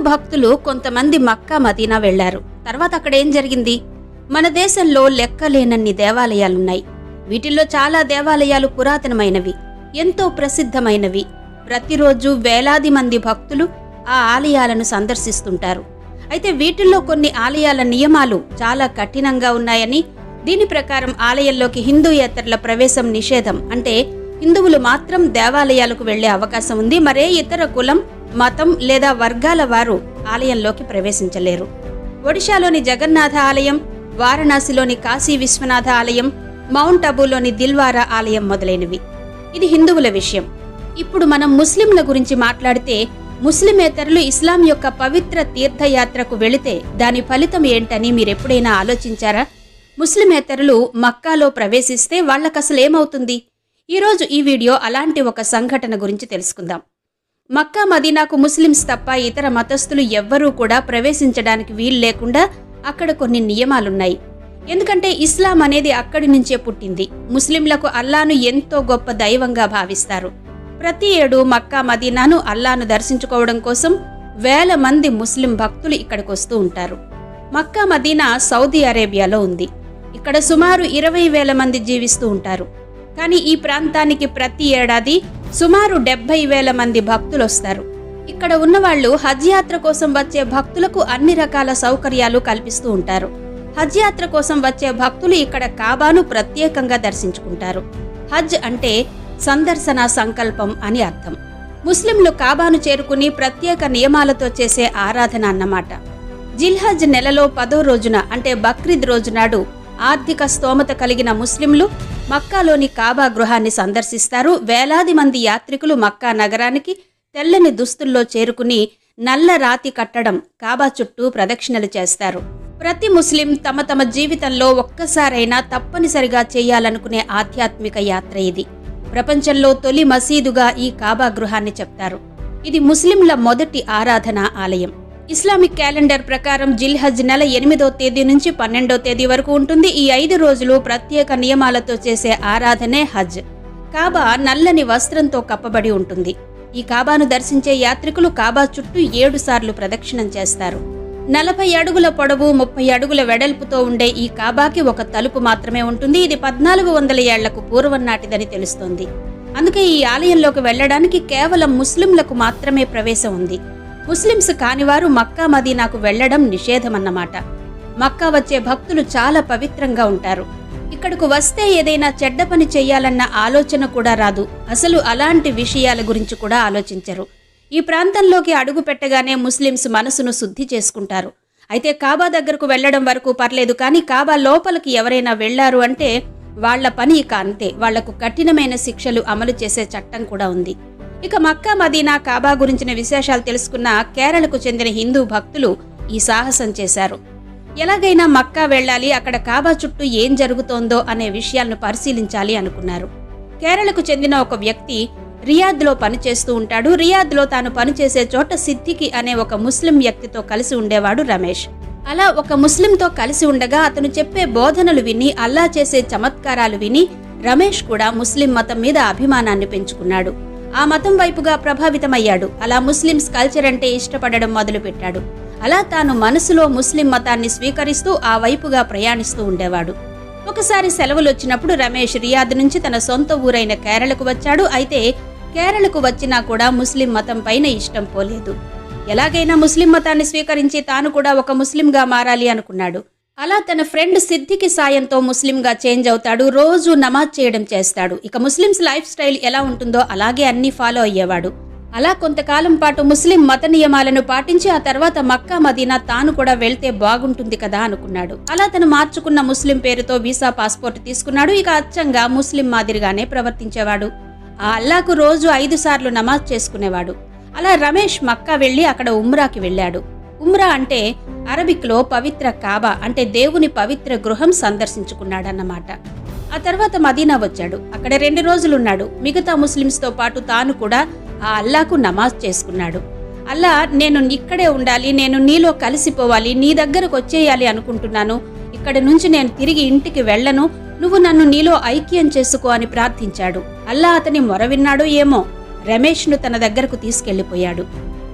భక్తులు కొంతమంది మక్కా మదీనా వెళ్ళారు. తర్వాత అక్కడ ఏం జరిగింది? మన దేశంలో లెక్కలేనన్ని దేవాలయాలున్నాయి. వీటిల్లో చాలా దేవాలయాలు పురాతనమైనవి ఎంతో ప్రసిద్ధమైనవి. ప్రతిరోజు వేలాది మంది భక్తులు ఆ ఆలయాలను సందర్శిస్తుంటారు. అయితే వీటిల్లో కొన్ని ఆలయాల నియమాలు చాలా కఠినంగా ఉన్నాయని దీని ప్రకారం ఆలయంలోకి హిందూయేతరుల ప్రవేశం నిషేధం. అంటే హిందువులు మాత్రం దేవాలయాలకు వెళ్ళే అవకాశం ఉంది. మరే ఇతర కులం మతం లేదా వర్గాల వారు ఆలయంలోకి ప్రవేశించలేరు. ఒడిశాలోని జగన్నాథ ఆలయం వారణాసిలోని కాశీ విశ్వనాథ ఆలయం మౌంట్ అబూలోని దిల్వారా ఆలయం మొదలైనవి. ఇది హిందువుల విషయం. ఇప్పుడు మనం ముస్లింల గురించి మాట్లాడితే ముస్లిమేతరులు ఇస్లాం యొక్క పవిత్ర తీర్థయాత్రకు వెళితే దాని ఫలితం ఏంటని మీరెప్పుడైనా ఆలోచించారా? ముస్లిమేతరులు మక్కాలో ప్రవేశిస్తే వాళ్ళకసలు ఏమవుతుంది ఈరోజు ఈ వీడియో అలాంటి ఒక సంఘటన గురించి తెలుసుకుందాం. మక్కా మదీనాకు ముస్లిమ్స్ తప్ప ఇతర మతస్థులు ఎవ్వరూ కూడా ప్రవేశించడానికి వీలు లేకుండా అక్కడ కొన్ని నియమాలున్నాయి. ఎందుకంటే ఇస్లాం అనేది అక్కడి నుంచే పుట్టింది. ముస్లింలకు అల్లాను ఎంతో గొప్ప దైవంగా భావిస్తారు. ప్రతి ఏడు మక్కా మదీనాను అల్లాను దర్శించుకోవడం కోసం వేల మంది ముస్లిం భక్తులు ఇక్కడికి వస్తూ ఉంటారు. మక్కా మదీనా సౌదీ అరేబియాలో ఉంది. ఇక్కడ సుమారు ఇరవై వేల మంది జీవిస్తూ ఉంటారు. కానీ ఈ ప్రాంతానికి ప్రతి ఏడాది సుమారు డెబ్బై వేల మంది భక్తులు వస్తారు ఇక్కడ ఉన్నవాళ్ళు హజ్ యాత్ర కోసం వచ్చే భక్తులకు అన్ని రకాల సౌకర్యాలు కల్పిస్తూ ఉంటారు. హజ్ యాత్ర కోసం వచ్చే భక్తులు ఇక్కడ కాబాను ప్రత్యేకంగా దర్శించుకుంటారు. హజ్ అంటే సందర్శన సంకల్పం అని అర్థం. ముస్లింలు కాబాను చేరుకుని ప్రత్యేక నియమాలతో చేసే ఆరాధన అన్నమాట. జిల్హజ్ నెలలో పదో రోజున అంటే బక్రీద్ రోజు నాడు ఆర్థిక స్తోమత కలిగిన ముస్లింలు మక్కాలోని కాబా గృహాన్ని సందర్శిస్తారు. వేలాది మంది యాత్రికులు మక్కా నగరానికి తెల్లని దుస్తుల్లో చేరుకుని నల్ల రాతి కట్టడం కాబా చుట్టూ ప్రదక్షిణలు చేస్తారు. ప్రతి ముస్లిం తమ తమ జీవితంలో ఒక్కసారైనా తప్పనిసరిగా చేయాలనుకునే ఆధ్యాత్మిక యాత్ర ఇది. ప్రపంచంలో తొలి మసీదుగా ఈ కాబా గృహాన్ని చెప్తారు. ఇది ముస్లింల మొదటి ఆరాధన ఆలయం. ఇస్లామిక్ క్యాలెండర్ ప్రకారం జిల్హజ్ నెల ఎనిమిదో తేదీ నుంచి పన్నెండో తేదీ వరకు ఉంటుంది. ఈ ఐదు రోజులు ప్రత్యేక నియమాలతో చేసే ఆరాధనే హజ్. కాబా నల్లని వస్త్రంతో కప్పబడి ఉంటుంది. ఈ కాబాను దర్శించే యాత్రికులు కాబా చుట్టూ ఏడు సార్లు ప్రదక్షిణం చేస్తారు. నలభై అడుగుల పొడవు ముప్పై అడుగుల వెడల్పుతో ఉండే ఈ కాబాకి ఒక తలుపు మాత్రమే ఉంటుంది. ఇది పద్నాలుగు వందల ఏళ్ళకు పూర్వం నాటిదని తెలుస్తోంది. అందుకే ఈ ఆలయంలోకి వెళ్ళడానికి కేవలం ముస్లింలకు మాత్రమే ప్రవేశం ఉంది. ముస్లింస్ కానివారు మక్కా మదీనాకు వెళ్ళడం నిషేధమన్నమాట. మక్కా వచ్చే భక్తులు చాలా పవిత్రంగా ఉంటారు. ఇక్కడకు వస్తే ఏదైనా చెడ్డ పని చెయ్యాలన్న ఆలోచన కూడా రాదు. అసలు అలాంటి విషయాల గురించి కూడా ఆలోచించరు. ఈ ప్రాంతంలోకి అడుగు పెట్టగానే ముస్లింస్ మనసును శుద్ధి చేసుకుంటారు. అయితే కాబా దగ్గరకు వెళ్ళడం వరకు పర్లేదు కానీ కాబా లోపలికి ఎవరైనా వెళ్ళారు అంటే వాళ్ళ పని ఇక అంతే. వాళ్ళకు కఠినమైన శిక్షలు అమలు చేసే చట్టం కూడా ఉంది. ఇక మక్కా మదీనా కాబా గురించిన విశేషాలు తెలుసుకున్న కేరళకు చెందిన హిందూ భక్తులు ఈ సాహసం చేశారు. ఎలాగైనా మక్కా వెళ్ళాలి అక్కడ కాబా చుట్టూ ఏం జరుగుతోందో అనే విషయాలను పరిశీలించాలి అనుకున్నారు. కేరళకు చెందిన ఒక వ్యక్తి రియాద్లో పనిచేస్తూ ఉంటాడు. రియాద్లో తాను పనిచేసే చోట సిద్దికి అనే ఒక ముస్లిం వ్యక్తితో కలిసి ఉండేవాడు రమేష్. అలా ఒక ముస్లింతో కలిసి ఉండగా అతను చెప్పే బోధనలు విని అల్లా చేసే చమత్కారాలు విని రమేష్ కూడా ముస్లిం మతం మీద అభిమానాన్ని పెంచుకున్నాడు. ఆ మతం వైపుగా ప్రభావితమయ్యాడు. అలా ముస్లిమ్స్ కల్చర్ అంటే ఇష్టపడడం మొదలుపెట్టాడు. అలా తాను మనసులో ముస్లిం మతాన్ని స్వీకరిస్తూ ఆ వైపుగా ప్రయాణిస్తూ ఉండేవాడు. ఒకసారి సెలవులు వచ్చినప్పుడు రమేష్ రియాద్ నుంచి తన సొంత ఊరైన కేరళకు వచ్చాడు. అయితే కేరళకు వచ్చినా కూడా ముస్లిం మతం పైన ఇష్టం పోలేదు. ఎలాగైనా ముస్లిం మతాన్ని స్వీకరించి తాను కూడా ఒక ముస్లింగా మారాలి అనుకున్నాడు. అలా తన ఫ్రెండ్ సిద్ధికి సాయంతో ముస్లింగా చేంజ్ అవుతాడు రోజు నమాజ్ చేయడం చేస్తాడు. ఇక ముస్లిమ్స్ లైఫ్ స్టైల్ ఎలా ఉంటుందో అలాగే అన్నీ ఫాలో అయ్యేవాడు. అలా కొంతకాలం పాటు ముస్లిం మత నియమాలను పాటించి ఆ తర్వాత మక్కా మదీనా తాను కూడా వెళ్తే బాగుంటుంది కదా అనుకున్నాడు. అలా తను మార్చుకున్న ముస్లిం పేరుతో వీసా పాస్పోర్ట్ తీసుకున్నాడు. ఇక అచ్చంగా ముస్లిం మాదిరిగానే ప్రవర్తించేవాడు. ఆ అల్లాకు రోజు ఐదు సార్లు నమాజ్ చేసుకునేవాడు. అలా రమేష్ మక్కా వెళ్ళి అక్కడ ఉమ్రాకి వెళ్ళాడు. ఉమ్రా అంటే అరబిక్లో పవిత్ర కాబా అంటే దేవుని పవిత్ర గృహం సందర్శించుకున్నాడన్నమాట. ఆ తర్వాత మదీనా వచ్చాడు. అక్కడ రెండు రోజులున్నాడు. మిగతా ముస్లిమ్స్తో పాటు తాను కూడా ఆ అల్లాకు నమాజ్ చేసుకున్నాడు. అల్లా నేను ఇక్కడే ఉండాలి నేను నీలో కలిసిపోవాలి నీ దగ్గరకు వచ్చేయాలి అనుకుంటున్నాను. ఇక్కడ నుంచి నేను తిరిగి ఇంటికి వెళ్ళను. నువ్వు నన్ను నీలో ఐక్యం చేసుకో అని ప్రార్థించాడు. అల్లా అతని మొరవిన్నాడో ఏమో? రమేష్ను తన దగ్గరకు తీసుకెళ్ళిపోయాడు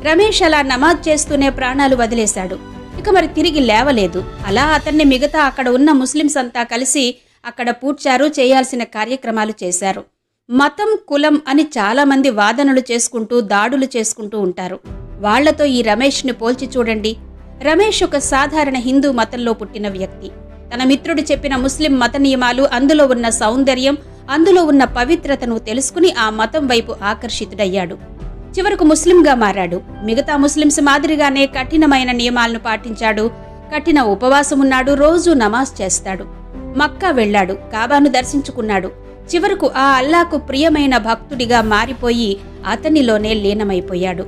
రమేష్ అలా నమాజ్ చేస్తూనే ప్రాణాలు వదిలేశాడు. ఇక మరి తిరిగి లేవలేదు. అలా అతన్ని మిగతా అక్కడ ఉన్న ముస్లిమ్స్ అంతా కలిసి అక్కడ పూడ్చారు చేయాల్సిన కార్యక్రమాలు చేశారు. మతం కులం అని చాలామంది వాదనలు చేసుకుంటూ దాడులు చేసుకుంటూ ఉంటారు. వాళ్ళతో ఈ రమేష్ని పోల్చి చూడండి. రమేష్ ఒక సాధారణ హిందూ మతంలో పుట్టిన వ్యక్తి. తన మిత్రుడు చెప్పిన ముస్లిం మత నియమాలు అందులో ఉన్న సౌందర్యం అందులో ఉన్న పవిత్రతను తెలుసుకుని ఆ మతం వైపు ఆకర్షితుడయ్యాడు. చివరకు ముస్లింగా మారాడు. మిగతా ముస్లింస్ మాదిరిగానే కఠినమైన నియమాలను పాటించాడు. కఠిన ఉపవాసం ఉన్నాడు రోజూ నమాజ్ చేస్తాడు. మక్కా వెళ్ళాడు. కాబాను దర్శించుకున్నాడు. చివరకు ఆ అల్లాకు ప్రియమైన భక్తుడిగా మారిపోయి అతనిలోనే లీనమైపోయాడు.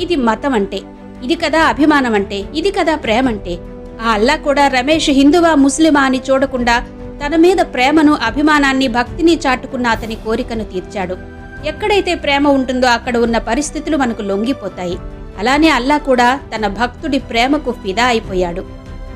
ఇది మతం అంటే ఇది కదా అభిమానం అంటే ఇది కదా ప్రేమంటే ఆ అల్లా కూడా రమేష్ హిందువా ముస్లిమా అని చూడకుండా తన మీద ప్రేమను అభిమానాన్ని భక్తిని చాటుకున్న అతని కోరికను తీర్చాడు. ఎక్కడైతే ప్రేమ ఉంటుందో అక్కడ ఉన్న పరిస్థితులు మనకు లొంగిపోతాయి. అలానే అల్లా కూడా తన భక్తుడి ప్రేమకు ఫిదా అయిపోయాడు.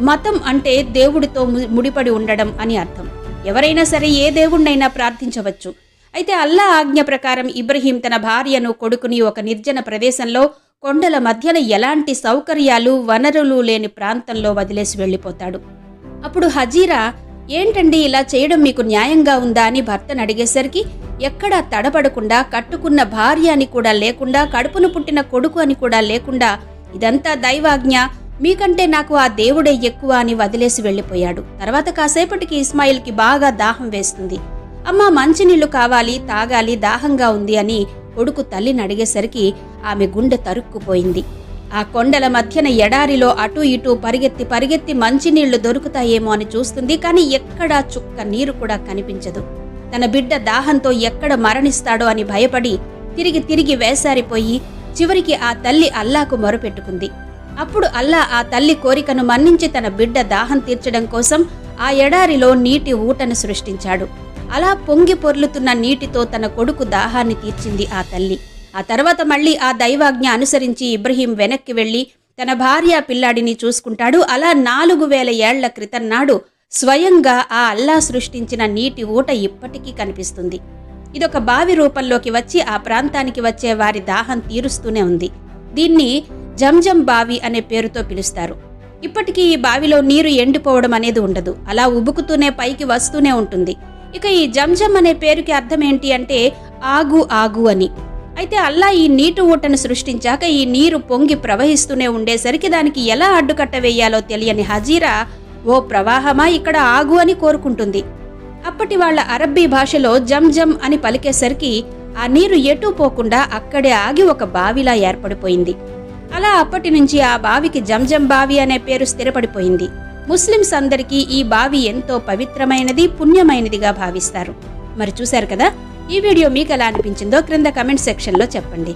మతం అంటే దేవుడితో ముడిపడి ఉండడం అని అర్థం. ఎవరైనా సరే ఏ దేవుణ్ణైనా ప్రార్థించవచ్చు. అయితే అల్లా ఆజ్ఞ ప్రకారం ఇబ్రహీం తన భార్యను కొడుకుని ఒక నిర్జన ప్రదేశంలో కొండల మధ్యన ఎలాంటి సౌకర్యాలు వనరులు లేని ప్రాంతంలో వదిలేసి వెళ్ళిపోతాడు. అప్పుడు హజీరా ఏంటండి ఇలా చేయడం మీకు న్యాయంగా ఉందా? అని భర్తను అడిగేసరికి ఎక్కడా తడబడకుండా కట్టుకున్న భార్య అని కూడా లేకుండా కడుపును పుట్టిన కొడుకు అని కూడా లేకుండా ఇదంతా దైవాజ్ఞ. మీకంటే నాకు ఆ దేవుడే ఎక్కువ అని వదిలేసి వెళ్ళిపోయాడు. తర్వాత కాసేపటికి ఇస్మాయిల్కి బాగా దాహం వేస్తుంది. అమ్మా మంచినీళ్ళు కావాలి తాగాలి దాహంగా ఉంది అని కొడుకు తల్లిని అడిగేసరికి ఆమె గుండె తరుక్కుపోయింది. ఆ కొండల మధ్యన ఎడారిలో అటూ ఇటూ పరిగెత్తి పరిగెత్తి మంచినీళ్ళు దొరుకుతాయేమో అని చూస్తుంది కానీ ఎక్కడా చుక్క నీరు కూడా కనిపించదు. తన బిడ్డ దాహంతో ఎక్కడ మరణిస్తాడో అని భయపడి తిరిగి తిరిగి వేసారిపోయి చివరికి ఆ తల్లి అల్లాకు మొరపెట్టుకుంది. అప్పుడు అల్లా ఆ తల్లి కోరికను మన్నించి తన బిడ్డ దాహం తీర్చడం కోసం ఆ ఎడారిలో నీటి ఊటను సృష్టించాడు. అలా పొంగి పొర్లుతున్న నీటితో తన కొడుకు దాహాన్ని తీర్చింది ఆ తల్లి. ఆ తర్వాత మళ్ళీ ఆ దైవాజ్ఞ అనుసరించి ఇబ్రహీం వెనక్కి వెళ్ళి తన భార్య పిల్లాడిని చూసుకుంటాడు. అలా నాలుగు వేల ఏళ్ళ క్రితం నాడు స్వయంగా ఆ అల్లా సృష్టించిన నీటి ఊట ఇప్పటికీ కనిపిస్తుంది. ఇదొక బావి రూపంలోకి వచ్చి ఆ ప్రాంతానికి వచ్చే వారి దాహం తీరుస్తూనే ఉంది. దీన్ని జంజం బావి అనే పేరుతో పిలుస్తారు. ఇప్పటికీ ఈ బావిలో నీరు ఎండిపోవడం అనేది ఉండదు. అలా ఉబుకుతూనే పైకి వస్తూనే ఉంటుంది. ఇక ఈ జంజం అనే పేరుకి అర్థం ఏంటి అంటే ఆగు ఆగు అని. అయితే అల్లా ఈ నీటి ఊటను సృష్టించాక ఈ నీరు పొంగి ప్రవహిస్తూనే ఉండేసరికి దానికి ఎలా అడ్డుకట్ట వేయాలో తెలియని హజీరా ఓ ప్రవాహమా ఇక్కడ ఆగు అని కోరుకుంటుంది. అప్పటి వాళ్ళ అరబ్బీ భాషలో జమ్ జమ్ అని పలికేసరికి ఆ నీరు ఎటూ పోకుండా అక్కడే ఆగి ఒక బావిలా ఏర్పడిపోయింది. అలా అప్పటి నుంచి ఆ బావికి జంజం బావి అనే పేరు స్థిరపడిపోయింది. ముస్లిమ్స్ అందరికీ ఈ బావి ఎంతో పవిత్రమైనది పుణ్యమైనదిగా భావిస్తారు. మరి చూశారు కదా? ఈ వీడియో మీకు ఎలా అనిపించిందో క్రింద కమెంట్ సెక్షన్లో చెప్పండి.